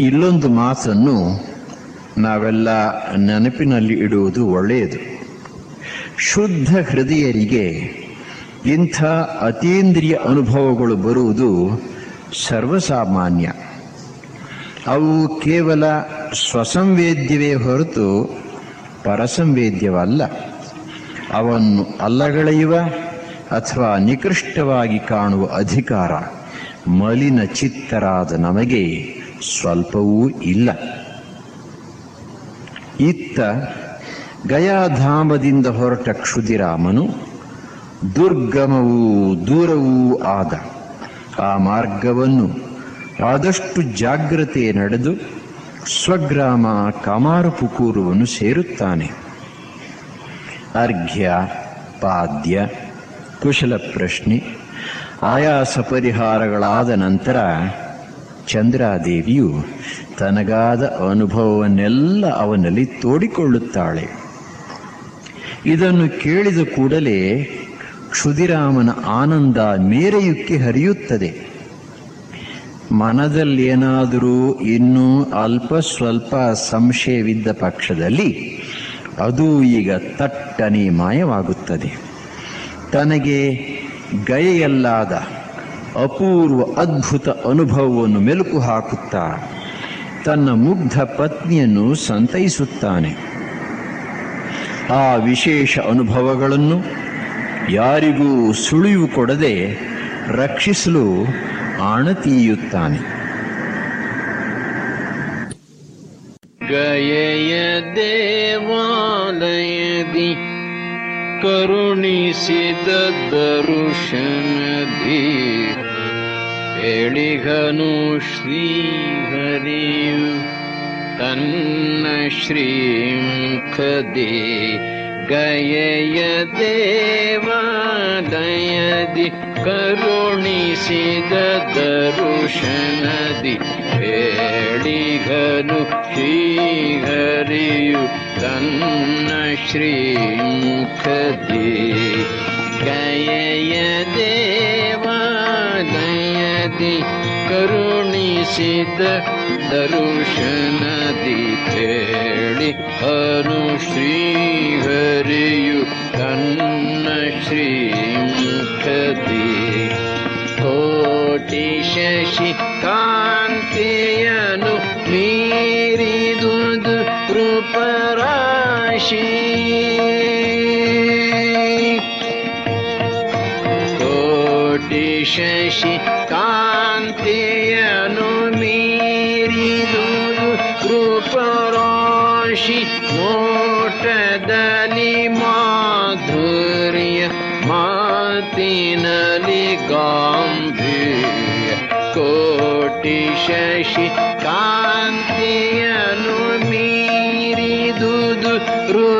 ಇಲ್ಲೊಂದು ಮಾತನ್ನು ನಾವೆಲ್ಲ ನೆನಪಿನಲ್ಲಿ ಇಡುವುದು ಒಳ್ಳೆಯದು. ಶುದ್ಧ ಹೃದಯರಿಗೆ ಇಂಥ ಅತೀಂದ್ರಿಯ ಅನುಭವಗಳು ಬರುವುದು ಸರ್ವಸಾಮಾನ್ಯ. ಅವು ಕೇವಲ ಸ್ವಸಂವೇದ್ಯವೇ ಹೊರತು ಪರಸಂವೇದ್ಯವಲ್ಲ. ಅವನ್ನು ಅಲ್ಲಗಳೆಯುವ ಅಥವಾ ನಿಕೃಷ್ಟವಾಗಿ ಕಾಣುವ ಅಧಿಕಾರ, ಮಲಿನ ಚಿತ್ತರಾದ ನಮಗೆ ಸ್ವಲ್ಪವೂ ಇಲ್ಲ. ಇತ್ತ ಗಯಾಧಾಮದಿಂದ ಹೊರಟ ಕ್ಷುದಿರಾಮನು ದುರ್ಗಮವೂ ದೂರವೂ ಆದ. ಆ ಮಾರ್ಗವನ್ನು ಆದಷ್ಟು ಜಾಗ್ರತೆ ನಡೆದು ಸ್ವಗ್ರಾಮ ಕಾಮಾರುಪುಕೂರುವನ್ನು ಸೇರುತ್ತಾನೆ. ಅರ್ಘ್ಯ, ಪಾದ್ಯ ಕುಶಲ ಪ್ರಶ್ನೆ ಆಯಾಸ ಪರಿಹಾರಗಳಾದ ನಂತರ ಚಂದ್ರಾದೇವಿಯು ತನಗಾದ ಅನುಭವವನ್ನೆಲ್ಲ ಅವನಲ್ಲಿ ತೋಡಿಕೊಳ್ಳುತ್ತಾಳೆ. ಇದನ್ನು ಕೇಳಿದ ಕೂಡಲೇ ಕ್ಷುದಿರಾಮನ ಆನಂದ ಮೇರೆಯುಕ್ಕೆ ಹರಿಯುತ್ತದೆ. ಮನದಲ್ಲೇನಾದರೂ ಇನ್ನೂ ಅಲ್ಪ ಸ್ವಲ್ಪ ಸಂಶಯವಿದ್ದ ಪಕ್ಷದಲ್ಲಿ ಅದು ಈಗ ತಟ್ಟನೆ ಮಾಯವಾಗುತ್ತದೆ. ತನಗೆ ಗಯೆಯಲ್ಲಾದ ಅಪೂರ್ವ ಅದ್ಭುತ ಅನುಭವವನ್ನು ಮೆಲುಕು ಹಾಕುತ್ತಾ ತನ್ನ ಮುಗ್ಧ ಪತ್ನಿಯನ್ನು ಸಂತೈಸುತ್ತಾನೆ. ಆ ವಿಶೇಷ ಅನುಭವಗಳನ್ನು ಯಾರಿಗೂ ಸುಳಿವು ಕೊಡದೆ ರಕ್ಷಿಸಲು ಆಣತೀಯುತ್ತಾನೆ. ಗಯ ದೇವಾಲಯದಿ ಕರುಣಿಸಿದ ದರುಶನದಿ ಎಳಿಗನು ಶ್ರೀಹರಿಯು ತನ್ನ ಶ್ರೀಮುಖದಿ ಗಯೆಯ ದೇವಾಲಯದಿ ಕರುಣಿಸಿದ ದರುಶನದಿ ಹೇಳಿಗನು ಶ್ರೀಹರಿಯು तन्न श्रीति गयदेवा गयदि करुणि सिद्ध दरुश नदि थेडि श्रीमुखदे। हरियु धन् श्रीति खोटि शशिकान्ति বেশি। কোটি শশী কান্তি অনুমিরি রূপ রশি মোট দলি মাধুর্য মাতি নলি গম্ভীর। কোটি শশী কান্তি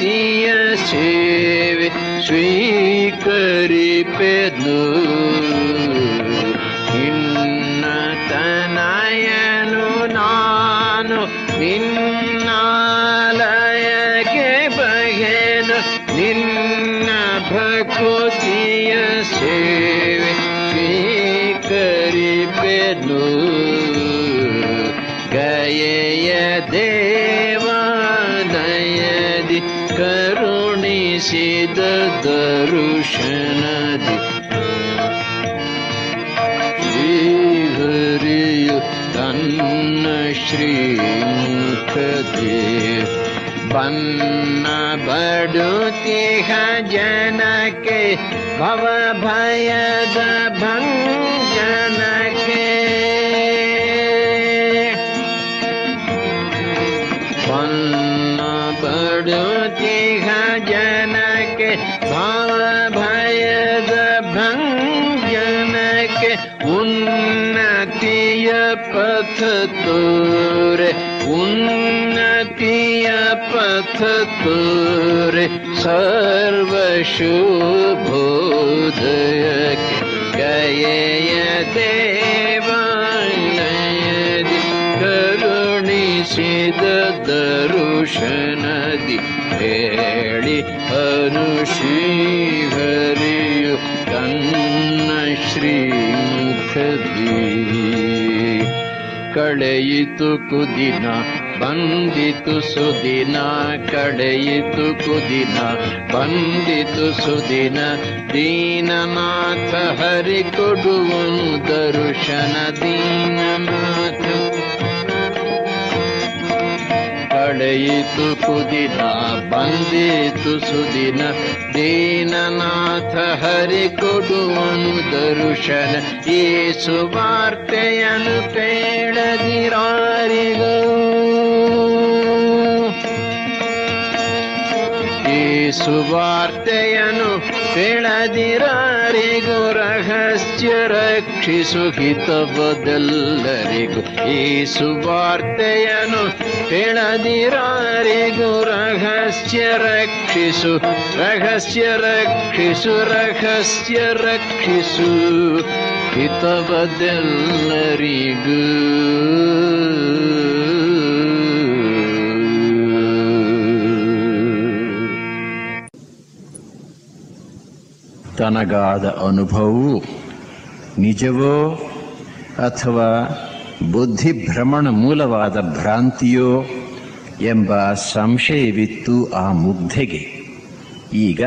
ಭಕುತಿಯ ಸೇವೆ ಸ್ವೀಕರಿಪೆದು. ನಿನ್ನ ತನಯನು ನಾನು ನಿನ್ನಾಲಯಕ್ಕೆ ಬಗೆನು ನಿನ್ನ ಭಕುತಿಯ ಸೇವೆ ಸ್ವೀಕರಿಪೆನು ಗಯೆಯ ದೇವ ಕರುಣಿಸಿದ ದರುಶನದಿ ಶ್ರೀಹರಿಯು ತನ್ನ ಶ್ರೀಮುಖದೇ ಬನ್ನ ಬಡುತಿಹ ಜನಕ್ಕೆ ಭವ ಭಯದ ಭಂಜನಕ್ಕೆ पथ तोर उन्नतीय पथ तोर सर्वशुभोदय गए देवानयदि करुणी सिद दरुषनदि हे श्री हरि कन्न श्री कडयितु कुदिना बन्दितु सुदिना कडयितु कुदिना बन्दितु सुदिन दीननाथ हरि दर्शन दीननाथ ಕಳೆಯಿತು ಕುದಿನ ಬಂದಿತು ಸುದಿನ. ದೀನನಾಥ ಹರಿ ಕೊಡುವನು ದರುಶನ. ಈ ಸುವಾರ್ತೆಯನ್ನು ಕೇಳದಿರಾರಿಗೂ. ಈ ವಾರ್ತೆಯನು ಕೇಳದಿರಾರಿಗೂ, ರಹಸ್ಯ ರಕ್ಷಿಸು ಹಿತವದೆಲ್ಲರಿಗೂ ಈ ಸುವಾರ್ತೆಯನ್ನು ಹೇಳದಿರಾರಿಗೂ ರಹಸ್ಯ ರಕ್ಷಿಸು ರಹಸ್ಯ ರಕ್ಷಿಸು ರಹಸ್ಯ ರಕ್ಷಿಸು ಹಿತವದೆಲ್ಲರಿಗೂ. ತನಗಾದ ಅನುಭವವು ನಿಜವೋ ಅಥವಾ ಬುದ್ಧಿಭ್ರಮಣ ಮೂಲವಾದ ಭ್ರಾಂತಿಯೋ ಎಂಬ ಸಂಶಯವಿತ್ತು ಆ ಮುಗ್ಧೆಗೆ. ಈಗ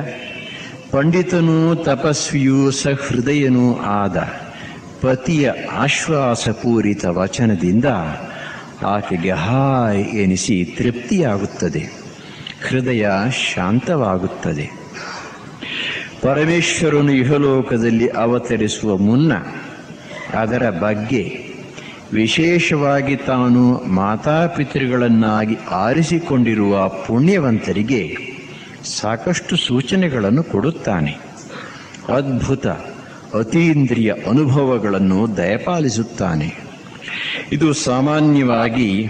ಪಂಡಿತನೂ ತಪಸ್ವಿಯೂ ಸಹೃದಯನೂ ಆದ ಪತಿಯ ಆಶ್ವಾಸಪೂರಿತ ವಚನದಿಂದ ಆಕೆಗೆ ಹಾಯ್ ಎನಿಸಿ ತೃಪ್ತಿಯಾಗುತ್ತದೆ. ಹೃದಯ ಶಾಂತವಾಗುತ್ತದೆ. ಪರಮೇಶ್ವರನು ಇಹಲೋಕದಲ್ಲಿ ಅವತರಿಸುವ ಮುನ್ನ ಅದರ ಬಗ್ಗೆ ವಿಶೇಷವಾಗಿ ತಾನು ಮಾತಾಪಿತೃಗಳನ್ನಾಗಿ ಆರಿಸಿಕೊಂಡಿರುವ ಪುಣ್ಯವಂತರಿಗೆ ಸಾಕಷ್ಟು ಸೂಚನೆಗಳನ್ನು ಕೊಡುತ್ತಾನೆ. ಅದ್ಭುತ ಅತೀಂದ್ರಿಯ ಅನುಭವಗಳನ್ನು ದಯಪಾಲಿಸುತ್ತಾನೆ. ಇದು ಸಾಮಾನ್ಯವಾಗಿ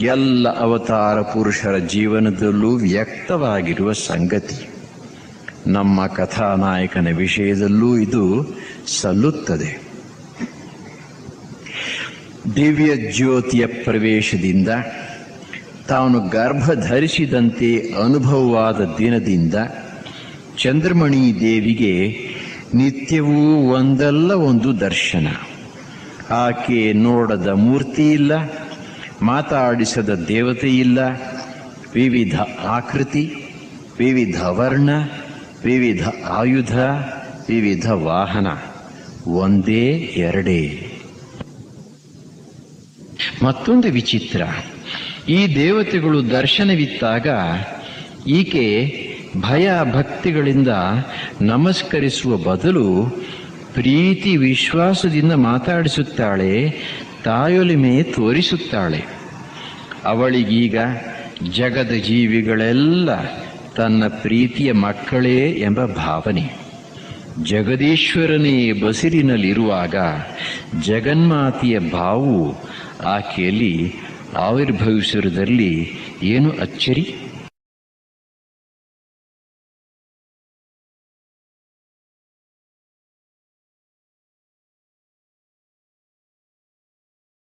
ಎಲ್ಲ ಅವತಾರ ಪುರುಷರ ಜೀವನದಲ್ಲೂ ವ್ಯಕ್ತವಾಗಿರುವ ಸಂಗತಿ. ನಮ್ಮ ಕಥಾನಾಯಕನ ವಿಷಯದಲ್ಲೂ ಇದು ಸಲ್ಲುತ್ತದೆ. ದಿವ್ಯ ಜ್ಯೋತಿಯ ಪ್ರವೇಶದಿಂದ, ತಾನು ಗರ್ಭ ಧರಿಸಿದಂತೆ ಅನುಭವವಾದ ದಿನದಿಂದ ಚಂದ್ರಮಣಿ ದೇವಿಗೆ ನಿತ್ಯವೂ ಒಂದಲ್ಲ ಒಂದು ದರ್ಶನ. ಆಕೆ ನೋಡದ ಮೂರ್ತಿ ಇಲ್ಲ, ಮಾತಾಡಿಸದ ದೇವತೆ ಇಲ್ಲ ವಿವಿಧ ಆಕೃತಿ, ವಿವಿಧ ವರ್ಣ ವಿವಿಧ ಆಯುಧ, ವಿವಿಧ ವಾಹನ, ಒಂದೇ, ಎರಡೇ. ಮತ್ತೊಂದು ವಿಚಿತ್ರ. ಈ ದೇವತೆಗಳು ದರ್ಶನವಿತ್ತಾಗ ಈಕೆ ಭಯ ಭಕ್ತಿಗಳಿಂದ ನಮಸ್ಕರಿಸುವ ಬದಲು ಪ್ರೀತಿ ವಿಶ್ವಾಸದಿಂದ ಮಾತಾಡಿಸುತ್ತಾಳೆ, ತಾಯೊಲಿಮೆ ತೋರಿಸುತ್ತಾಳೆ. ಅವಳಿಗೀಗ ಜಗದ ಜೀವಿಗಳೆಲ್ಲ ತನ್ನ ಪ್ರೀತಿಯ ಮಕ್ಕಳೇ ಎಂಬ ಭಾವನೆ. ಜಗದೀಶ್ವರನೇ ಬಸಿರಿನಲ್ಲಿರುವಾಗ ಜಗನ್ಮಾತೆಯ ಭಾವು ಆಕೆಯಲ್ಲಿ ಆವಿರ್ಭವಿಸಿರುವುದರಲ್ಲಿ ಏನು ಅಚ್ಚರಿ?